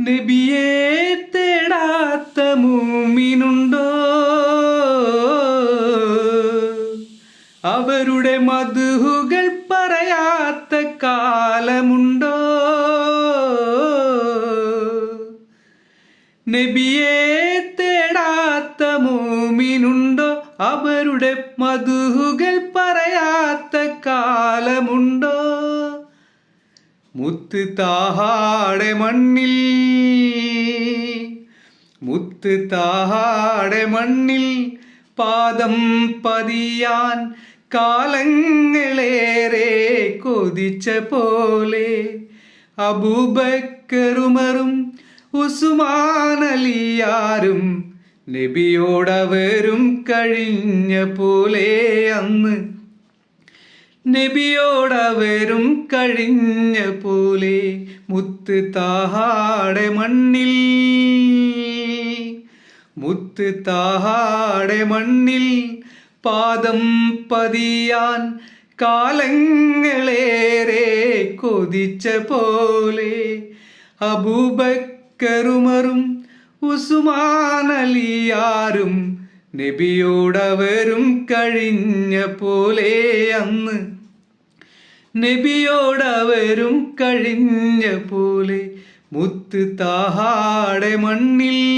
നബിയെ തേടാത്ത മൂമിനുണ്ടോ? അവരുടെ മധുഹുകൾ പറയാത്ത കാലമുണ്ടോ? നബിയെ തേടാത്ത മൂമിനുണ്ടോ? അവരുടെ മധുഹുകൾ പറയാത്ത കാലമുണ്ടോ? മുത്ത് താഹാടെ മണ്ണിൽ. മുത്ത് താഹാടെ മണ്ണിൽ പാദം പതിയാൻ കാലങ്ങളേറെ കൊതിച്ച പോലെ അബൂബക്കറുമറും ഉസുമാനലിയാരും നബിയോടവരും കഴിഞ്ഞ പോലെ അന്ന് നബിയോടവരും കഴിഞ്ഞ പോലെ മുത്ത് താഹാടെ മണ്ണിൽ. മുത്ത് താഹാടെ മണ്ണിൽ പാദം പതിയാൻ കാലങ്ങളേറെ കൊതിച്ച പോലെ അബൂബക്കറുമറും ഉസുമാനലിയാരും നബിയോടവരും കഴിഞ്ഞ പോലെ അന്ന്. നബിയോടവരും കഴിഞ്ഞ പോലെ മുത്ത് താഹാടെ മണ്ണിൽ